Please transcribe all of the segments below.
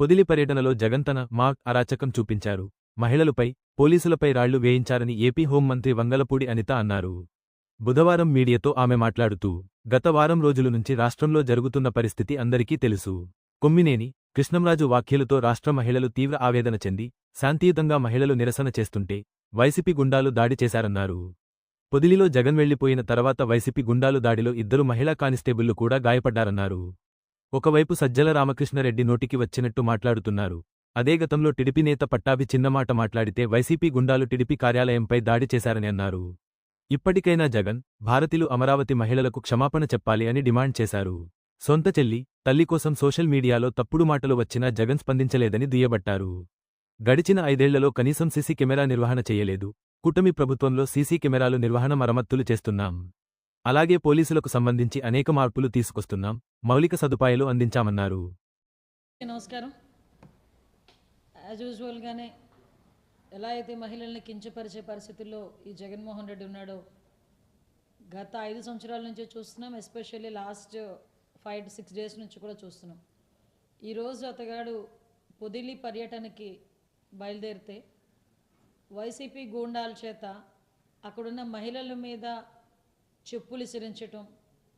పొదిలి పర్యటనలో జగన్ తన మాక్ అరాచకం చూపించారు. మహిళలపై పోలీసులపై రాళ్ళు వేయించారని ఏపీ హోంమంత్రి వంగలపూడి అనిత అన్నారు. బుధవారం మీడియాతో ఆమె మాట్లాడుతూ గత వారం రోజుల నుంచి రాష్ట్రంలో జరుగుతున్న పరిస్థితి అందరికీ తెలుసు. కొమ్మినేని కృష్ణంరాజు వ్యాఖ్యలతో రాష్ట్ర మహిళలు తీవ్ర ఆవేదన చెంది శాంతియుతంగా మహిళలు నిరసన చేస్తుంటే వైసీపీ గుండాలు దాడి చేశారన్నారు. పొదిలిలో జగన్ వెళ్ళిపోయిన తర్వాత వైసీపీ గుండాలు దాడిలో ఇద్దరు మహిళా కానిస్టేబుళ్ళు కూడా గాయపడ్డారన్నారు. ఒకవైపు సజ్జల రామకృష్ణారెడ్డి నోటికి వచ్చినట్టు మాట్లాడుతున్నారు. అదే గతంలో టిడిపి నేత పట్టాభి చిన్నమాట మాట్లాడితే వైసీపీ గుండాలు టిడిపి కార్యాలయంపై దాడి చేశారని అన్నారు. ఇప్పటికైనా జగన్ భారతిలు అమరావతి మహిళలకు క్షమాపణ చెప్పాలి అని డిమాండ్ చేశారు. సొంత చెల్లి తల్లి కోసం సోషల్ మీడియాలో తప్పుడు మాటలు వచ్చినా జగన్ స్పందించలేదని దుయ్యబట్టారు. గడిచిన ఐదేళ్ళలో కనీసం సీసీ కెమెరా నిర్వహణ చేయలేదు. కూటమి ప్రభుత్వంలో సీసీ కెమెరాలు నిర్వహణ మరమ్మత్తులు చేస్తున్నాం. అలాగే పోలీసులకు సంబంధించి అనేక మార్పులు తీసుకొస్తున్నాం. మౌలిక సదుపాయాలు అందించామన్నారు. నమస్కారం. యాజ్ యూజువల్గానే ఎలా అయితే మహిళల్ని కించపరిచే పరిస్థితుల్లో ఈ జగన్మోహన్ రెడ్డి ఉన్నాడో గత ఐదు సంవత్సరాల నుంచి చూస్తున్నాం. Especially last five to six days నుంచి కూడా చూస్తున్నాం. ఈరోజు అతగాడు పొదిలి పర్యటనకి బయలుదేరితే వైసీపీ గూండాల చేత అక్కడున్న మహిళల మీద చెప్పులు సిరించటం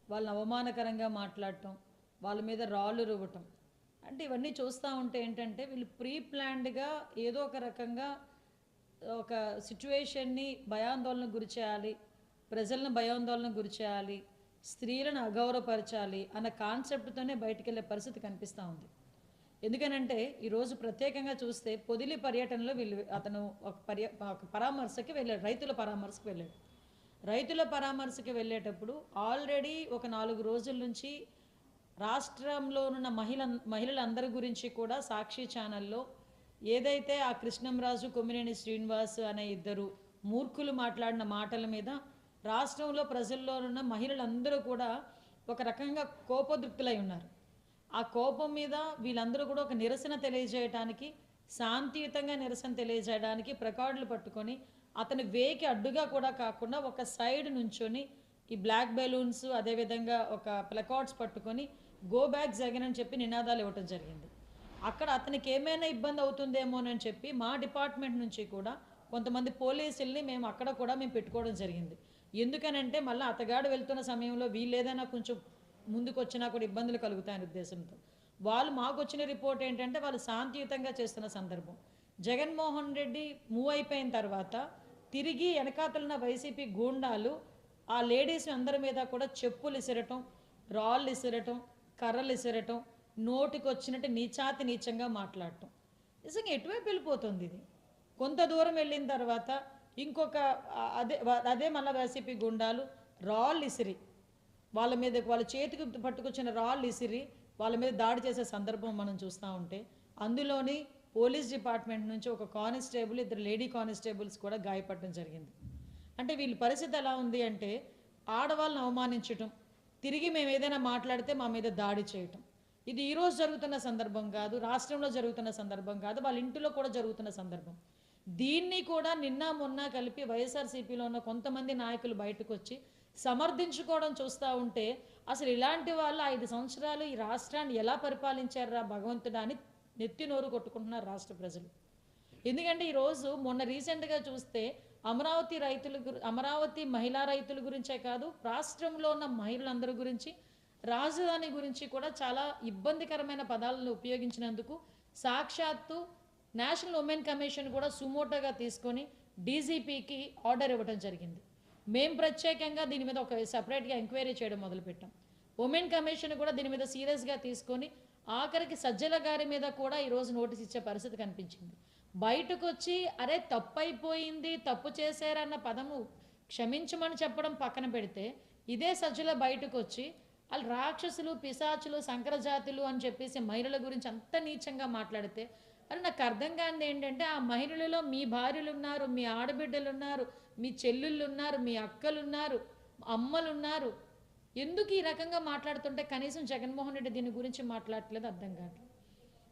వాళ్ళని అవమానకరంగా మాట్లాడటం వాళ్ళ మీద రాళ్ళు రువ్వటం. అంటే ఇవన్నీ చూస్తూ ఉంటే ఏంటంటే వీళ్ళు ప్రీ ప్లాన్డ్గా ఏదో ఒక రకంగా ఒక సిచ్యువేషన్ని భయాందోళనకు గురి చేయాలి ప్రజలను భయాందోళనకు గురి చేయాలి స్త్రీలను అగౌరవపరచాలి అన్న కాన్సెప్ట్తోనే బయటికి వెళ్ళే పరిస్థితి కనిపిస్తూ ఉంది. ఎందుకనంటే ఈరోజు ప్రత్యేకంగా చూస్తే పొదిలి పర్యటనలో వీళ్ళు అతను ఒక పర్య ఒక పరామర్శకి వెళ్ళాడు రైతుల పరామర్శకు వెళ్ళాడు. రైతుల పరామర్శకి వెళ్ళేటప్పుడు ఆల్రెడీ ఒక నాలుగు రోజుల నుంచి రాష్ట్రంలో ఉన్న మహిళ మహిళలందరి గురించి కూడా సాక్షి ఛానల్లో ఏదైతే ఆ కృష్ణంరాజు కొమ్మినేని శ్రీనివాస్ అనే ఇద్దరు మూర్ఖులు మాట్లాడిన మాటల మీద రాష్ట్రంలో ప్రజల్లో ఉన్న మహిళలందరూ కూడా ఒక రకంగా కోపదృప్తులై ఉన్నారు. ఆ కోపం మీద వీళ్ళందరూ కూడా ఒక నిరసన తెలియజేయడానికి శాంతియుతంగా నిరసన తెలియజేయడానికి ప్రకార్డులు పట్టుకొని అతని వేకి అడ్డుగా కూడా కాకుండా ఒక సైడ్ నుంచొని ఈ బ్లాక్ బెలూన్స్ అదేవిధంగా ఒక ప్లకార్డ్స్ పట్టుకొని గో బ్యాక్ జగన్ అని చెప్పి నినాదాలు ఇవ్వటం జరిగింది. అక్కడ అతనికి ఏమైనా ఇబ్బంది అవుతుందేమోనని చెప్పి మా డిపార్ట్మెంట్ నుంచి కూడా కొంతమంది పోలీసుల్ని మేము అక్కడ కూడా మేము పెట్టుకోవడం జరిగింది. ఎందుకనంటే మళ్ళీ అతగాడు వెళ్తున్న సమయంలో వీళ్ళేదైనా కొంచెం ముందుకు వచ్చినా కూడా ఇబ్బందులు కలుగుతాయని ఉద్దేశంతో. వాళ్ళు మాకు వచ్చిన రిపోర్ట్ ఏంటంటే వాళ్ళు శాంతియుతంగా చేస్తున్న సందర్భం. జగన్మోహన్ రెడ్డి మూవ్ అయిపోయిన తర్వాత తిరిగి వెనకాతలున్న వైసీపీ గూండాలు ఆ లేడీస్ అందరి మీద కూడా చెప్పులు ఇసిరటం రాళ్ళు ఇసిరటం కర్రలు ఇసిరటం నోటికి వచ్చినట్టు నీచాతి నీచంగా మాట్లాడటం. నిజంగా ఎటువైపు వెళ్ళిపోతుంది ఇది? కొంత దూరం వెళ్ళిన తర్వాత ఇంకొక అదే అదే మళ్ళీ వైసీపీ గుండాలు రాళ్ళు ఇసిరి. వాళ్ళ మీద వాళ్ళ చేతికి పట్టుకొచ్చిన రాళ్ళు ఇసిరి వాళ్ళ మీద దాడి చేసే సందర్భం మనం చూస్తూ ఉంటే అందులోని పోలీస్ డిపార్ట్మెంట్ నుంచి ఒక కానిస్టేబుల్ ఇద్దరు లేడీ కానిస్టేబుల్స్ కూడా గాయపడడం జరిగింది. అంటే వీళ్ళ పరిస్థితి ఎలా ఉంది అంటే ఆడవాళ్ళని అవమానించటం తిరిగి మేము ఏదైనా మాట్లాడితే మా మీద దాడి చేయటం. ఇది ఈరోజు జరుగుతున్న సందర్భం కాదు రాష్ట్రంలో జరుగుతున్న సందర్భం కాదు వాళ్ళ ఇంటిలో కూడా జరుగుతున్న సందర్భం. దీన్ని కూడా నిన్న మొన్న కలిపి వైఎస్ఆర్సీపీలో ఉన్న కొంతమంది నాయకులు బయటకు వచ్చి సమర్థించుకోవడం చూస్తూ ఉంటే అసలు ఇలాంటి వాళ్ళు ఐదు సంవత్సరాలు ఈ రాష్ట్రాన్ని ఎలా పరిపాలించారా భగవంతుడా అని నెత్తి నోరు కొట్టుకుంటున్నారు రాష్ట్ర ప్రజలు. ఎందుకంటే ఈరోజు మొన్న రీసెంట్గా చూస్తే అమరావతి రైతుల అమరావతి మహిళా రైతుల గురించే కాదు రాష్ట్రంలో ఉన్న మహిళలందరి గురించి రాజధాని గురించి కూడా చాలా ఇబ్బందికరమైన పదాలను ఉపయోగించినందుకు సాక్షాత్తు నేషనల్ ఉమెన్ కమిషన్ కూడా సుమోటోగా తీసుకొని డీజీపీకి ఆర్డర్ ఇవ్వడం జరిగింది. మేము ప్రత్యేకంగా దీని మీద ఒక సపరేట్గా ఎంక్వైరీ చేయడం మొదలుపెట్టాం. ఉమెన్ కమిషన్ కూడా దీని మీద సీరియస్గా తీసుకొని ఆఖరికి సజ్జల గారి మీద కూడా ఈరోజు నోటీస్ ఇచ్చే పరిస్థితి కనిపించింది. బయటకు వచ్చి అరే తప్పు అయిపోయింది తప్పు చేశారన్న పదము క్షమించమని చెప్పడం పక్కన పెడితే ఇదే సజ్జల బయటకు వచ్చి వాళ్ళు రాక్షసులు పిశాచులు సంకరజాతులు అని చెప్పేసి మహిళల గురించి అంత నీచంగా మాట్లాడితే అది నాకు అర్థం కానిది ఏంటంటే ఆ మహిళలలో మీ భార్యలు ఉన్నారు మీ ఆడబిడ్డలు ఉన్నారు మీ చెల్లుళ్ళు ఉన్నారు మీ అక్కలు ఉన్నారు అమ్మలు ఉన్నారు ఎందుకు ఈ రకంగా మాట్లాడుతుంటే కనీసం జగన్మోహన్ రెడ్డి దీని గురించి మాట్లాడట్లేదు అర్థం కావట్లేదు.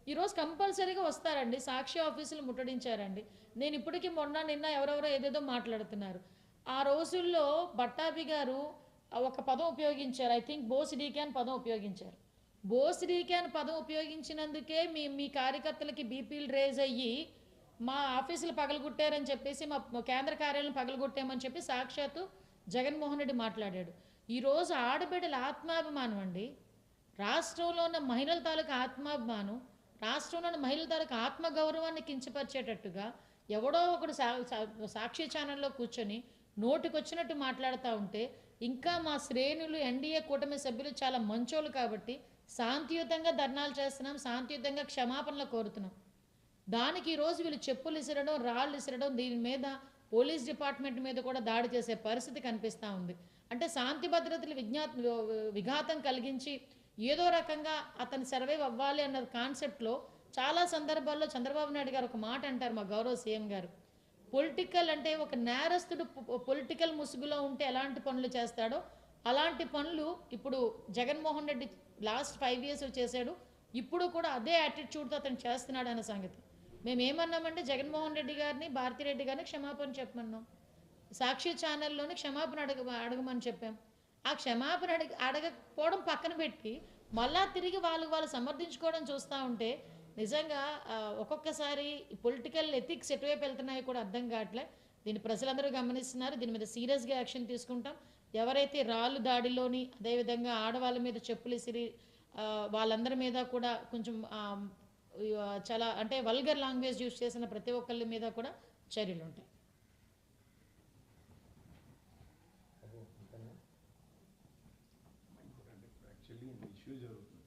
ఈరోజు కంపల్సరీగా వస్తారండి సాక్షి ఆఫీసులు ముట్టడించారండి. నేను ఇప్పటికీ మొన్న నిన్న ఎవరెవరో ఏదేదో మాట్లాడుతున్నారు. ఆ రోజుల్లో బట్టాబి గారు ఒక పదం ఉపయోగించారు. ఐ థింక్ బోస్ డీక్యాన్ పదం ఉపయోగించారు. బోస్ అని పదం ఉపయోగించినందుకే మీ మీ కార్యకర్తలకి బీపీలు రేజ్ అయ్యి మా ఆఫీసులు పగలగొట్టారని చెప్పేసి మా కేంద్ర కార్యాలయం పగలగొట్టామని చెప్పి సాక్షాత్తు జగన్మోహన్ రెడ్డి మాట్లాడాడు. ఈరోజు ఆడబిడ్డల ఆత్మాభిమానం అండి. రాష్ట్రంలో ఉన్న మహిళల తాలూకు ఆత్మాభిమానం రాష్ట్రంలో ఉన్న మహిళల తాలూకు ఆత్మగౌరవాన్ని కించపరిచేటట్టుగా ఎవడో ఒకడు సా సా- సాక్షి ఛానల్లో కూర్చొని నోటికొచ్చినట్టు మాట్లాడుతూ ఉంటే ఇంకా మా శ్రేణులు ఎన్డీఏ కూటమి సభ్యులు చాలా మంచోళ్ళు కాబట్టి శాంతియుతంగా ధర్నాలు చేస్తున్నాం శాంతియుతంగా క్షమాపణలు కోరుతున్నాం. దానికి ఈరోజు వీళ్ళు చెప్పులు ఇసరడం రాళ్ళు ఇసరడం దీని మీద పోలీస్ డిపార్ట్మెంట్ మీద కూడా దాడి చేసే పరిస్థితి కనిపిస్తూ ఉంది. అంటే శాంతి భద్రతలు విజ్ఞా విఘాతం కలిగించి ఏదో రకంగా అతను సర్వైవ్ అవ్వాలి అన్న కాన్సెప్ట్లో చాలా సందర్భాల్లో చంద్రబాబు నాయుడు గారు ఒక మాట అంటారు మా గౌరవ సీఎం గారు. పొలిటికల్ అంటే ఒక నేరస్తుడు పొలిటికల్ ముసుగులో ఉంటే ఎలాంటి పనులు చేస్తాడో అలాంటి పనులు ఇప్పుడు Jaganmohan Reddy last five years చేశాడు. ఇప్పుడు కూడా అదే యాటిట్యూడ్తో అతను చేస్తున్నాడు అనే సంగతి. మేము ఏమన్నామంటే జగన్మోహన్ రెడ్డి గారిని భారతిరెడ్డి గారిని క్షమాపణ చెప్పమన్నాం. సాక్షి ఛానల్లోనే క్షమాపణ అడగ అడగమని చెప్పాం. ఆ క్షమాపణ అడగ అడగకపోవడం పక్కన పెట్టి మళ్ళా తిరిగి వాళ్ళు వాళ్ళు సమర్థించుకోవడం చూస్తూ ఉంటే నిజంగా ఒక్కొక్కసారి పొలిటికల్ ఎథిక్స్ ఎటువైపు వెళ్తున్నాయో కూడా అర్థం కావట్లే. దీన్ని ప్రజలందరూ గమనిస్తున్నారు. దీని మీద సీరియస్గా యాక్షన్ తీసుకుంటాం. ఎవరైతే రాళ్ళు దాడిలోని అదేవిధంగా ఆడవాళ్ళ మీద చెప్పులు ఇసిరి వాళ్ళందరి మీద కూడా కొంచెం చాలా అంటే వల్గర్ లాంగ్వేజ్ యూజ్ చేసిన ప్రతి ఒక్కరి మీద కూడా చర్యలు ఉంటాయి. ఇంకోటంటే ఇప్పుడు యాక్చువల్లీ ఇష్యూ జరుగుతుంది.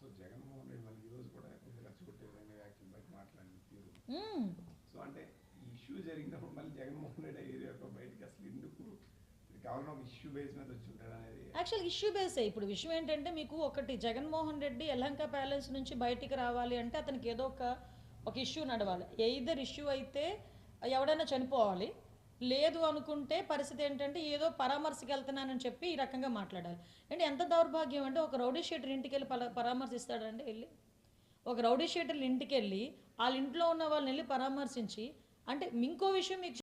సో జగన్మోహన్ రెడ్డి మళ్ళీ ఈరోజు కూడా కొద్దిగా రెచ్చగొట్టే విధంగా వ్యాఖ్యలు బయట మాట్లాడిన తీరు. మ్మ్. సో అంటే ఈ ఇష్యూ జరిగినప్పుడు మళ్ళీ జగన్మోహన్ రెడ్డి ఏరియాలో బయటకి అసలు ఎందుకు? ఇష్యూ బేస్ మీద అనేది. యాక్చువల్ ఇష్యూ బేసే ఇప్పుడు విషయం ఏంటంటే మీకు ఒకటి జగన్మోహన్ రెడ్డి యలంక ప్యాలెస్ నుంచి బయటికి రావాలి అంటే అతనికి ఏదో ఒక ఒక ఇష్యూ నడవాలి. ఎయిదర్ ఇష్యూ అయితే ఎవడైనా చనిపోవాలి. లేదు అనుకుంటే పరిస్థితి ఏంటంటే ఏదో పరామర్శకి వెళ్తున్నానని చెప్పి ఈ రకంగా మాట్లాడాలి. అంటే ఎంత దౌర్భాగ్యం అంటే ఒక రౌడీ షీటర్ ఇంటికి వెళ్ళి పరామర్శిస్తాడండి వెళ్ళి? ఒక రౌడీ షీటర్లు ఇంటికి వెళ్ళి వాళ్ళ ఇంట్లో ఉన్న వాళ్ళని వెళ్ళి పరామర్శించి అంటే ఇంకో విషయం మీకు